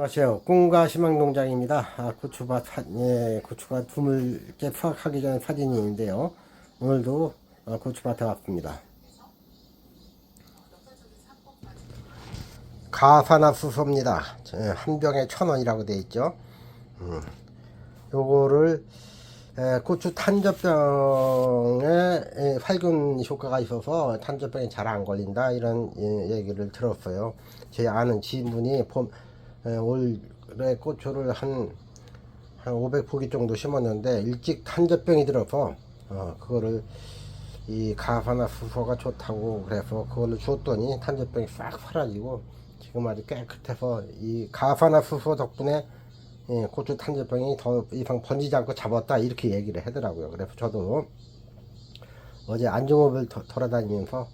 안녕하세요. 꿈과 희망 농장입니다. 아, 고추밭, 사- 예, 고추가 드물게 수확하기 전 사진인데요. 오늘도 어, 고추밭에 왔습니다. 가사나 수소입니다. 저, 한 병에 천 원이라고 되어 있죠. 음. 요거를 에, 고추 탄저병에 에, 살균 효과가 있어서 탄저병이 잘 안 걸린다 이런 예, 얘기를 들었어요. 제 아는 지인분이 봄, 에, 올해 고추를 한, 한 500포기 정도 심었는데 일찍 탄저병이 들어서 어, 그거를 이 가사나 수소가 좋다고 그래서 그걸로 줬더니 탄저병이 싹 사라지고 지금 아주 깨끗해서 이 가사나 수소 덕분에 예, 고추 탄저병이 더 이상 번지지 않고 잡았다 이렇게 얘기를 하더라고요. 그래서 저도 어제 안중업을 도- 돌아다니면서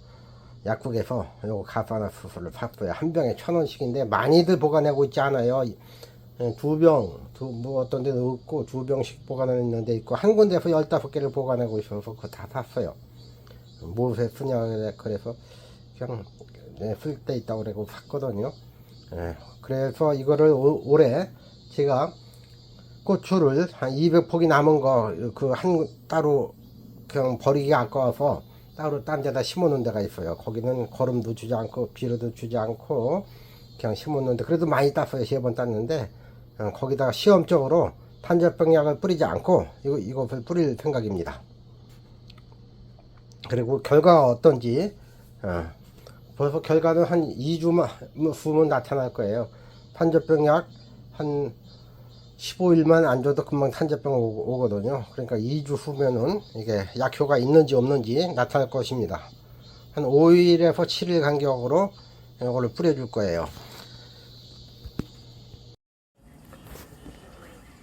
약국에서 요거 가사나 수소를 샀어요. 한 병에 천 원씩인데 많이들 보관하고 있지 않아요. 예, 두 병, 두, 뭐 어떤 데는 없고 두 병씩 보관하는 데 있고 한 군데서 열다섯 개를 보관하고 있어서 그거 다 샀어요. 무엇에 쓰냐 그래서 그냥 네, 쓸데 있다고 그러고 샀거든요. 예, 그래서 이거를 올- 올해 제가 고추를 한 200포기 남은 거 그 한 따로 그냥 버리기 아까워서 따로 딴 데다 심어 놓은 데가 있어요. 거기는 거름도 주지 않고 비료도 주지 않고 그냥 심었는데 그래도 많이 땄어요. 세 번 땄는데 어, 거기다가 시험적으로 탄저병 약을 뿌리지 않고 이거 이것을 뿌릴 생각입니다. 그리고 결과가 어떤지 어, 벌써 결과는 한 2주만 후면 나타날 거예요. 탄저병 약 한 15일만 안 줘도 금방 탄저병 오- 오거든요. 그러니까 2주 후면은 이게 약효가 있는지 없는지 나타날 것입니다. 한 5일에서 7일 간격으로 이거를 뿌려줄 거예요.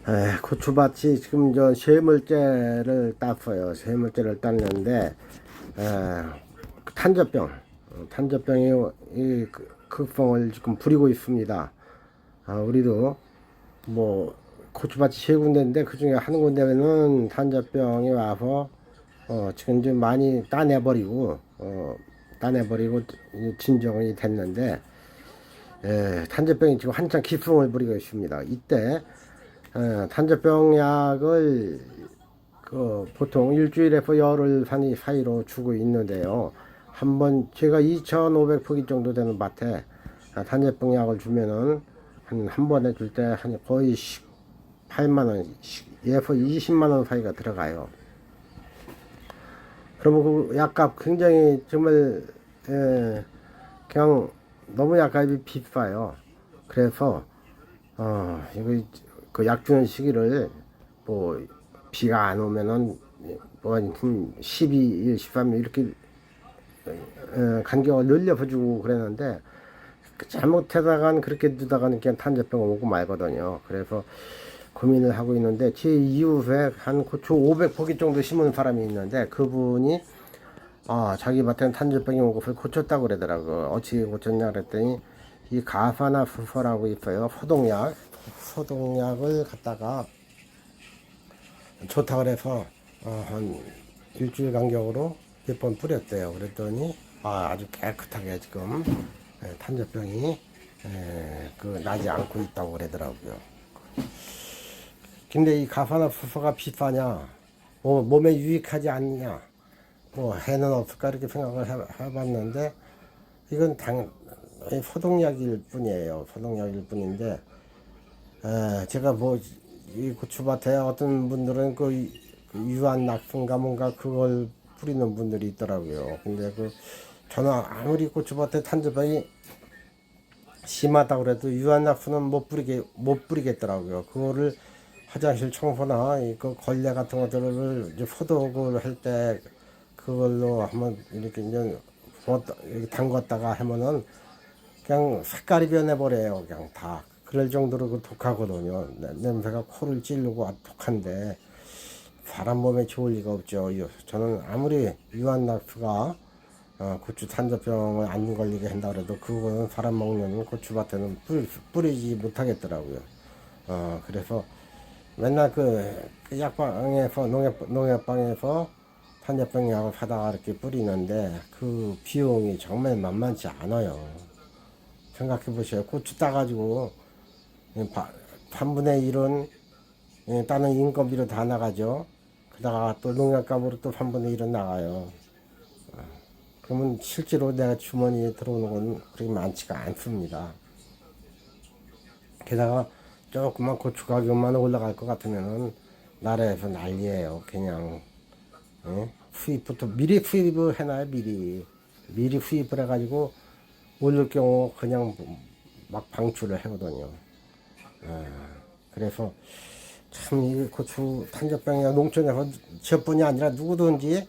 에, 고추밭이 지금 저 쇠물째를 땄어요. 쇠물째를 땄는데 에, 탄저병, 어, 탄저병이 이 그- 극성을 지금 부리고 있습니다. 아, 우리도 뭐 고추밭이 세 군데인데 그 중에 한 군데는 탄저병이 와서 어, 지금 좀 많이 따내버리고 어, 따내버리고 진정이 됐는데 에, 탄저병이 지금 한창 기승을 부리고 있습니다. 이때 에, 탄저병 약을 그 보통 일주일에서 열흘 사이 사이로 주고 있는데요. 한번 제가 2,500포기 정도 되는 밭에 아, 탄저병 약을 주면은 한 한 번에 줄 때 한 거의 18만 원, 예서 20만 원 사이가 들어가요. 그러면 그 약값 굉장히 정말 에, 그냥 너무 약값이 비싸요. 그래서 어 이거 그 약 주는 시기를 뭐 비가 안 오면은 뭐 한 12일, 13일 이렇게 어, 간격을 늘려서 주고 그랬는데 그 잘못하다간 그렇게 두다가는 그냥 탄저병 오고 말거든요. 그래서 고민을 하고 있는데 제 이웃에 한 고추 500포기 정도 심은 사람이 있는데 그분이 아 자기 밭에는 탄저병이 오고 그걸 고쳤다고 그러더라고. 어떻게 고쳤냐 그랬더니 이 가사나 수소라고 있어요. 소독약 소독약을 갖다가 좋다 그래서 어, 한 일주일 간격으로 몇 번 뿌렸대요. 그랬더니 아, 아주 깨끗하게 지금 예, 탄저병이 예, 그 나지 않고 있다고 그러더라고요. 근데 이 가사나 수소가 비싸냐, 뭐 몸에 유익하지 않냐, 뭐 해는 없을까 이렇게 생각을 해, 해봤는데 이건 당이 소독약일 뿐이에요. 소독약일 뿐인데 에, 제가 뭐 이 고추밭에 어떤 분들은 그 유- 그 유한 낙순가 뭔가 그걸 뿌리는 분들이 있더라고요. 근데 그 저는 아무리 고추밭에 탄저병이 심하다고 그래도 유한 낙수는 못 뿌리게 못 뿌리겠더라고요. 그거를 화장실 청소나 이그 걸레 같은 것들을 이제 소독을 할 때 그걸로 한번 이렇게 이제 부었다- 이렇게 담갔다가 하면은 그냥 색깔이 변해버려요. 그냥 다. 그럴 정도로 그 독하거든요. 내- 냄새가 코를 찌르고 독한데 사람 몸에 좋을 리가 없죠. 이- 저는 아무리 유한낙수가 어, 고추 탄저병을 안 걸리게 한다 그래도 그거는 사람 먹는 고추밭에는 뿌리, 뿌리지 못하겠더라고요. 어, 그래서 맨날 그, 그 약방에서 농약 농약방에서 탄저병 약을 사다가 이렇게 뿌리는데 그 비용이 정말 만만치 않아요. 생각해 보세요. 고추 따가지고 바- 3분의 1은 예, 다른 인건비로 다 나가죠. 그다가 또 농약값으로 또 3분의 1은 나가요. 어, 그러면 실제로 내가 주머니에 들어오는 건 그렇게 많지가 않습니다. 게다가 조금만 고추 가격만 올라갈 것 같으면은 나라에서 난리예요. 그냥 예? 수입부터 미리 수입을 해놔요. 미리 미리 수입을 해가지고 올릴 경우 그냥 막 방출을 하거든요. 예, 그래서 참 이 고추 탄저병이 농촌에서 저뿐이 아니라 누구든지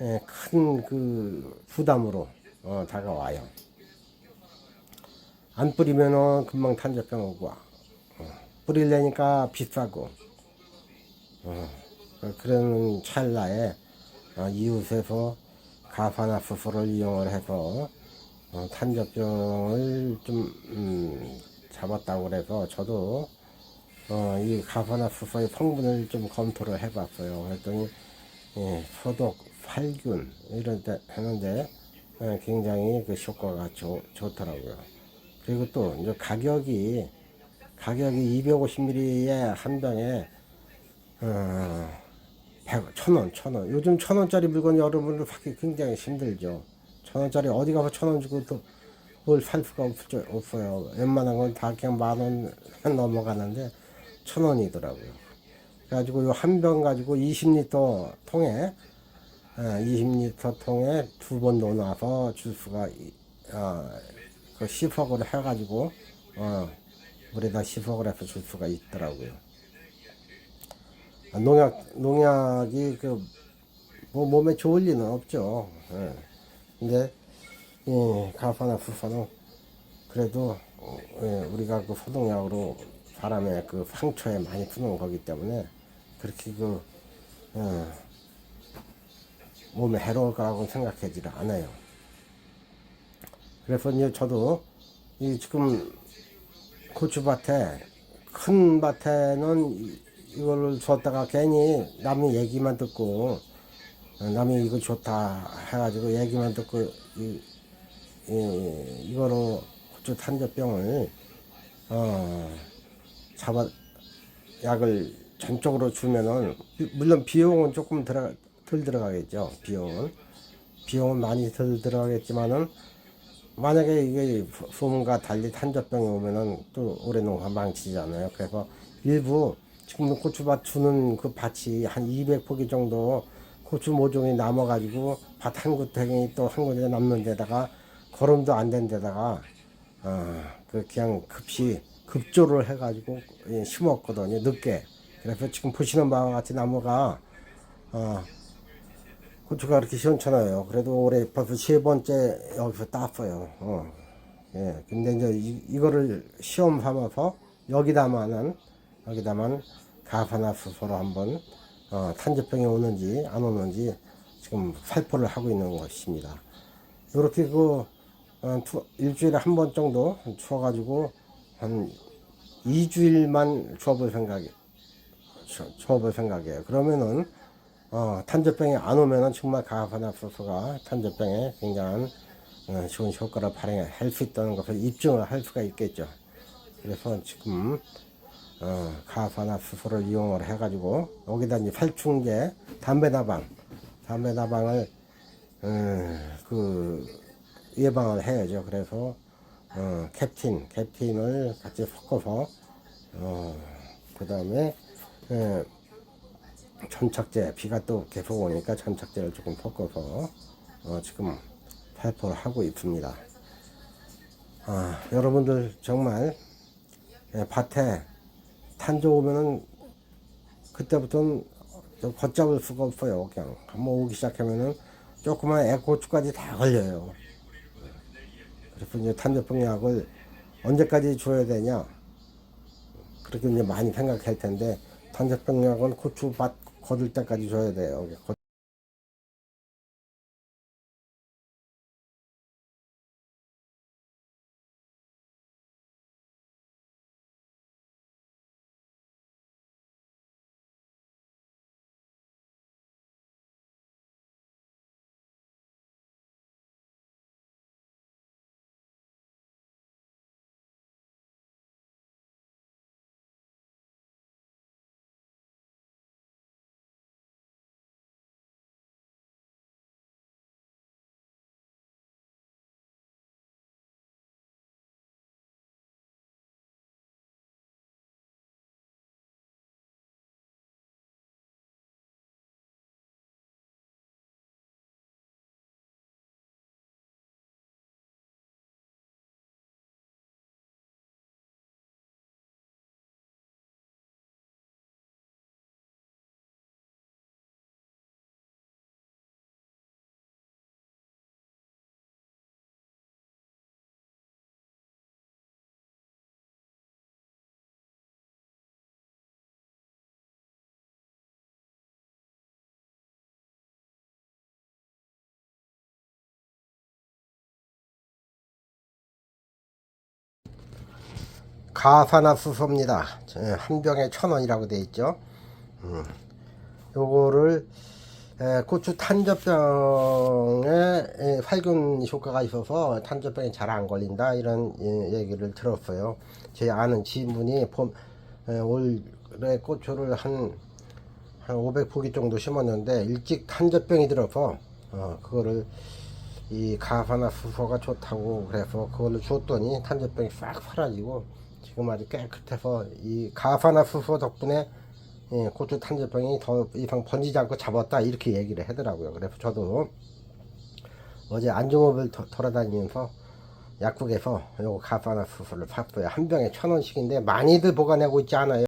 예, 큰그 부담으로 어, 다가와요. 안 뿌리면은 금방 탄저병 오고 와. 어, 뿌리려니까 비싸고 어, 그런 찰나에 어, 이웃에서 가파나 수소를 이용을 해서 어, 탄저병을 좀 음, 잡았다고 그래서 저도 어, 이 가파나 수소의 성분을 좀 검토를 해봤어요. 그랬더니 예, 소독, 살균 이런 데 하는데 예, 굉장히 그 효과가 좋, 좋더라고요. 그리고 또 이제 가격이 가격이 250ml에 한 병에 어, 100, 천 원, 천 원. 요즘 천 원짜리 물건 여러분들 받기 굉장히 힘들죠. 천 원짜리 어디 가서 천원 주고 또 뭘 살 수가 없죠, 없어요. 웬만한 건 다 그냥 만원 넘어가는데 천 원이더라고요. 그래가지고 요 한 병 가지고 20리터 통에 어, 20리터 통에 두 번 넣어놔서 이- 어, 그 시퍽을 해가지고 어, 물에다 해서 줄 수가 있더라고요. 아, 농약 농약이 그뭐 몸에 좋을 리는 없죠. 예. 근데 예, 가파나 풀파는 그래도 어, 예, 우리가 그 소독약으로 사람의 그 상처에 많이 푸는 거기 때문에 그렇게 그 어, 몸에 해로울 거라고 생각하지를 않아요. 그래서 이제 저도 이 지금 고추밭에 큰 밭에는 이- 이거를 줬다가 괜히 남의 얘기만 듣고 어, 남이 이거 좋다 해가지고 얘기만 듣고 이, 이, 이거로 고추 탄저병을 어, 잡아 약을 전적으로 주면은 비- 물론 비용은 조금 들어 덜 들어가겠죠 비용은. 비용은 많이 덜 들어가겠지만은 만약에 이게 소음과 달리 탄저병이 오면은 또 올해 농사 망치잖아요. 그래서 일부 지금 고추밭 주는 그 밭이 한 200포기 정도 고추 모종이 남아가지고 밭 한 구탱이 또 한 군데 남는 데다가 거름도 안 된 데다가 어그 그냥 급시 급조를 해가지고 예, 심었거든요. 늦게. 그래서 지금 보시는 바와 같이 나무가 어 고추가 그렇게 시원찮아요. 그래도 올해 벌써 세 번째 여기서 땄어요. 어. 예. 근데 이제 이, 이거를 시험 삼아서 여기다만은, 여기다만 가파나 수소로 한번, 어, 탄저병이 오는지 안 오는지 지금 살포를 하고 있는 것입니다. 이렇게 그, 어, 투, 일주일에 한 번 정도 추워가지고 한 2주일만 주어볼 생각이, 주- 주어볼 생각이에요. 그러면은, 어, 탄저병이 안 오면은 정말 가파나소스가 탄저병에 굉장한 어, 좋은 효과를 발휘할 수 있다는 것을 입증을 할 수가 있겠죠. 그래서 지금 어, 가파나소스를 이용을 해가지고 여기다 이제 살충제 담배 나방 담배 나방을 음, 그 예방을 해야죠. 그래서 어, 캡틴 캡틴을 같이 섞어서 어, 그 다음에 예, 전착제 비가 또 계속 오니까 전착제를 조금 섞어서 어, 지금 발포를 하고 있습니다. 아, 여러분들 정말 예, 밭에 탄저 오면은 그때부터는 좀 걷잡을 수가 없어요. 그냥 한번 오기 시작하면은 조그만 애고추까지 다 걸려요. 그래서 이제 탄저병 약을 언제까지 줘야 되냐 그렇게 이제 많이 생각할 텐데 탄저병 약은 고추밭 거둘 때까지 줘야 돼요. 가사나 수소입니다. 저, 한 병에 천 원이라고 돼 있죠. 음. 요거를 에, 고추 탄저병에 에, 활균 효과가 있어서 탄저병이 잘 안 걸린다 이런 예, 얘기를 들었어요. 제 아는 지인분이 봄, 에, 올해 고추를 한, 한 500포기 정도 심었는데 일찍 탄저병이 들어서 어, 그거를 이 가사나 수소가 좋다고 그래서 그걸로 줬더니 탄저병이 싹 사라지고 지금 아주 깨끗해서 이 가사나 수소 덕분에 예, 고추 탄저병이 더 이상 번지지 않고 잡았다 이렇게 얘기를 하더라고요. 그래서 저도 어제 안종업을 도- 돌아다니면서 약국에서 요 가사나 수소를 샀어요. 한 병에 천 원씩인데 많이들 보관하고 있지 않아요.